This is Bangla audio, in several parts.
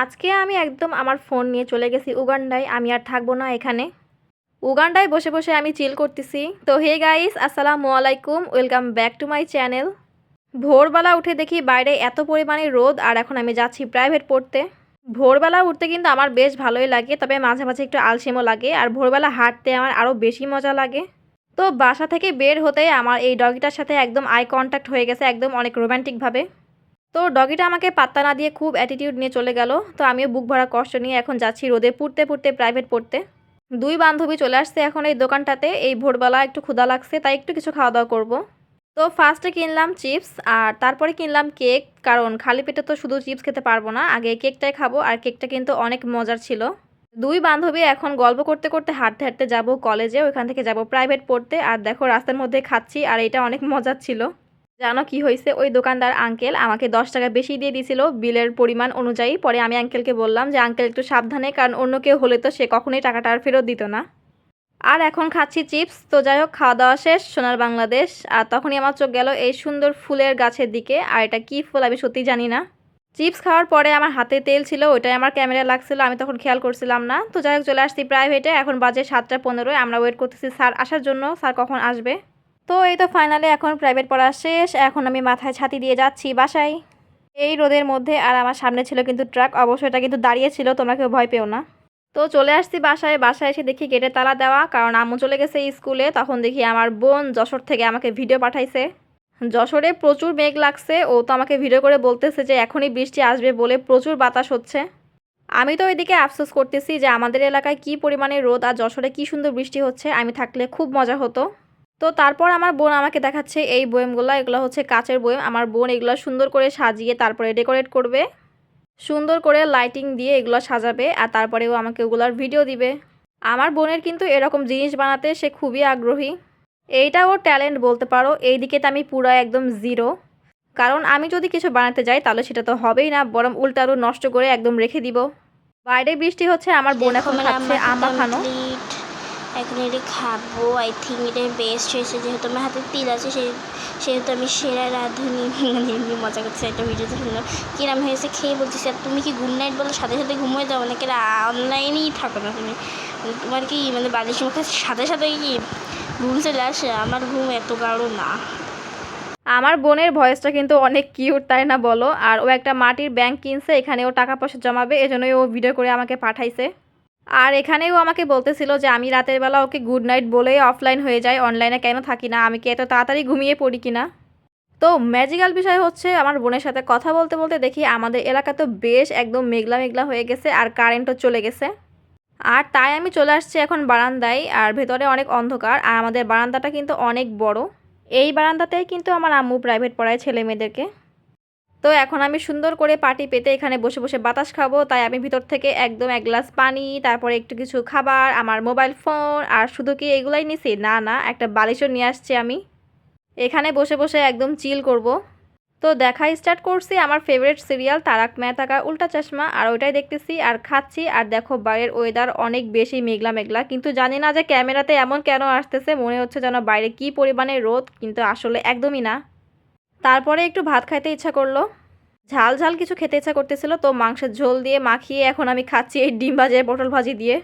আজকে আমি একদম আমার ফোন নিয়ে চলে গেছি উগান্ডায়, আমি আর থাকব না এখানে। উগান্ডায় বসে বসে আমি চিল করতেছি। তো হে গাইস আসসালামু আলাইকুম welcome back to my channel ভোরবেলা উঠে দেখি বাইরে এত পরিমাণে রোদ, আর এখন আমি যাচ্ছি প্রাইভেট পড়তে। ভোরবেলা উঠতে কিন্তু আমার বেশ ভালোই লাগে, তবে মাঝে মাঝে একটু আলসেমও লাগে, আর ভোরবেলা হাঁটতে আমার আরও বেশি মজা লাগে। তো বাসা থেকে বের হতে আমার এই ডগিটার সাথে একদম আই কন্ট্যাক্ট হয়ে গেছে, একদম অনেক রোম্যান্টিকভাবে তো ডগিটা আমাকে পাত্তা না দিয়ে খুব অ্যাটিটিউড নিয়ে চলে গেল। তো আমিও বুক ভরা কষ্ট নিয়ে এখন যাচ্ছি রোদে পুড়তে পুড়তে প্রাইভেট পড়তে। দুই বান্ধবী চলে আসছে এখন এই দোকানটাতে। এই ভোরবেলা একটু ক্ষুধা লাগছে, তাই একটু কিছু খাওয়া দাওয়া করব। তো ফার্স্টে কিনলাম চিপস আর তারপরে কিনলাম কেক কারণ খালি পেটে তো শুধু চিপস খেতে পারব না, আগে কেকটাই খাব আর কেকটা কিন্তু অনেক মজার ছিল। দুই বান্ধবী এখন গল্প করতে করতে হাঁটতে হাঁটতে যাব কলেজে ওইখান থেকে যাব প্রাইভেট পড়তে। আর দেখো রাস্তার মধ্যে খাচ্ছি আর এটা অনেক মজার ছিল। জানো কি হয়েছে? ওই দোকানদার আঙ্কেল আমাকে দশ টাকা বেশি দিয়ে দিয়েছিল বিলের পরিমাণ অনুযায়ী। পরে আমি আঙ্কেলকে বললাম যে আঙ্কেল একটু সাবধানে, কারণ অন্য কেউ হলে তো সে কখনোই টাকাটা আর ফেরত দিত না। আর এখন খাচ্ছি চিপস তো যাই হোক খাওয়া দাওয়া শেষ, সোনার বাংলাদেশ। আর তখনই আমার চোখ গেল এই সুন্দর ফুলের গাছের দিকে। আর এটা কী ফুল আমি সত্যি জানি না। চিপস খাওয়ার পরে আমার হাতে তেল ছিল, ওইটাই আমার ক্যামেরা লাগছিল, আমি তখন খেয়াল করছিলাম না। তো যাই হোক, চলে আসছি প্রাইভেটে এখন বাজে সাতটা পনেরোয়, আমরা ওয়েট করতেছি স্যার আসার জন্য। স্যার কখন আসবে? তো এই তো ফাইনালি এখন প্রাইভেট পড়া শেষ। এখন আমি মাথায় ছাতি দিয়ে যাচ্ছি, বাসায়। এই রোদের মধ্যে আর আমার সামনে ছিল কিন্তু ট্রাক অবশ্যই এটা কিন্তু দাঁড়িয়ে ছিল, তোমরা কেউ ভয় পেও না। তো চলে আসছি বাসায় বাসায় এসে দেখি গেটে তালা দেওয়া, কারণ আম্মু চলে গেছে স্কুলে তখন দেখি আমার বোন যশোর থেকে আমাকে ভিডিও পাঠাইছে। যশোরে প্রচুর মেঘ লাগছে, ও তো আমাকে ভিডিও করে বলতেছে যে এখনই বৃষ্টি আসবে বলে প্রচুর বাতাস হচ্ছে। আমি তো ওইদিকে আফসোস করতেছি যে আমাদের এলাকায় কি পরিমাণে রোদ আর যশোরে কি সুন্দর বৃষ্টি হচ্ছে, আমি থাকলে খুব মজা হতো। তো তারপর আমার বোন আমাকে দেখাচ্ছে এই বয়েমগুলো এগুলো হচ্ছে কাচের বয়েম আমার বোন এগুলো সুন্দর করে সাজিয়ে তারপরে ডেকোরেট করবে। সুন্দর করে লাইটিং দিয়ে এগুলো সাজাবে আর তারপরেও আমাকে ওগুলোর ভিডিও দিবে। আমার বোনের কিন্তু এরকম জিনিস বানাতে সে খুবই আগ্রহী। এইটা ওর ট্যালেন্ট বলতে পারো এই দিকে তো আমি পুরো একদম জিরো কারণ আমি যদি কিছু বানাতে যাই তাহলে সেটা তো হবেই না বরং উল্টা আরও নষ্ট করে একদম রেখে দিব। বাইরে বৃষ্টি হচ্ছে আমার বোন এখন খাচ্ছে আম মাখানো এখন এটা খাব। আই থিঙ্ক এটা বেস্ট হয়েছে। যেহেতু আমার হাতে তিল আছে সেহেতু আমি সেরা রাঁধুনি। মানে এমনি মজা করছে একটা ভিডিওতে শুনলাম কিরম হয়েছে খেয়ে বলতেছি, আর তুমি কি গুড নাইট বলো? সাথে সাথে ঘুমিয়ে যাও? নাকি অনলাইনেই থাকো না তুমি। মানে তোমার কি মানে বালিশ মুখে সাথে সাথে কি ঘুম চলে আসে? আমার ঘুম এত গাঢ় না। আমার বোনের ভয়েসটা কিন্তু অনেক কিউট তাই না বলো? আর ও একটা মাটির ব্যাংক কিনছে, এখানে ও টাকা পয়সা জমাবে, এজন্যই ও ভিডিও করে আমাকে পাঠাইছে। আর এখানেও আমাকে বলতেছিল যে আমি রাতের বেলা ওকে গুড নাইট বলেই অফলাইন হয়ে যায় অনলাইনে কেন থাকি না? আমি কি এত তাড়াতাড়ি ঘুমিয়ে পড়ি কিনা? তো ম্যাজিক্যাল বিষয় হচ্ছে আমার বোনের সাথে কথা বলতে বলতে দেখি আমাদের এলাকা তো বেশ একদম মেঘলা মেঘলা হয়ে গেছে আর কারেন্টও চলে গেছে। আর তাই আমি চলে আসছি এখন বারান্দায় আর ভেতরে অনেক অন্ধকার আর আমাদের বারান্দাটা কিন্তু অনেক বড়। এই বারান্দাতেই কিন্তু আমার আম্মু প্রাইভেট পড়ায় ছেলে মেয়েদেরকে। তো এখন আমি সুন্দর করে পাটি পেতে এখানে বসে বসে বাতাস খাব, তাই আমি ভিতর থেকে একদম এক গ্লাস পানি, তারপরে একটু কিছু খাবার, আমার মোবাইল ফোন, আর শুধু কি এগুলাই নিছি? না না, একটা বালিশও নিয়ে আসছি আমি। এখানে বসে বসে একদম চিল করব। তো দেখা স্টার্ট করছি আমার ফেভারিট সিরিয়াল তারাক মেহতা কা উল্টা চশমা, আর ওইটাই দেখতেছি, আর খাচ্ছি, আর দেখো বাইরের ওয়েদার অনেক বেশি মেঘলা মেঘলা, কিন্তু জানি না যে ক্যামেরাতে এমন কেন আসতেছে, মনে হচ্ছে যেন বাইরে কি পরিমাণে রোদ, কিন্তু আসলে একদমই না। তারপরে একটু ভাত খাইতে ইচ্ছা করল। ঝাল ঝাল কিছু খেতে ইচ্ছা করতেছিল, তো মাংসের ঝোল দিয়ে মাখিয়ে এখন আমি খাচ্ছি এই ডিম ভাজে পটল ভাজি দিয়ে।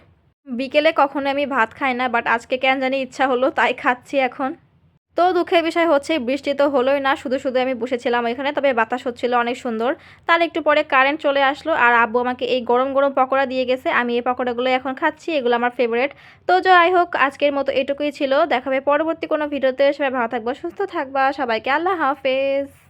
বিকেলে কখনো আমি ভাত খাই না বাট আজকে কেন জানি ইচ্ছা হলো, তাই খাচ্ছি এখন। তো দুঃখের বিষয় হচ্ছে, বৃষ্টি তো হলোই না, শুধু শুধু আমি বসেছিলাম এখানে, তবে বাতাস হচ্ছিল অনেক সুন্দর। তার একটু পরে কারেন্ট চলে আসলো, আর আব্বু আমাকে এই গরম গরম পকোড়া দিয়ে গেছে, আমি এই পকোড়াগুলো এখন খাচ্ছি, এগুলো আমার ফেভারেট তো যাই হোক, আজকের মতো এটুকুই ছিল, দেখাবে পরবর্তী কোনো ভিডিওতে, সবাই ভালো থাকব, সুস্থ থাকবা, সবাইকে আল্লাহ হাফেজ।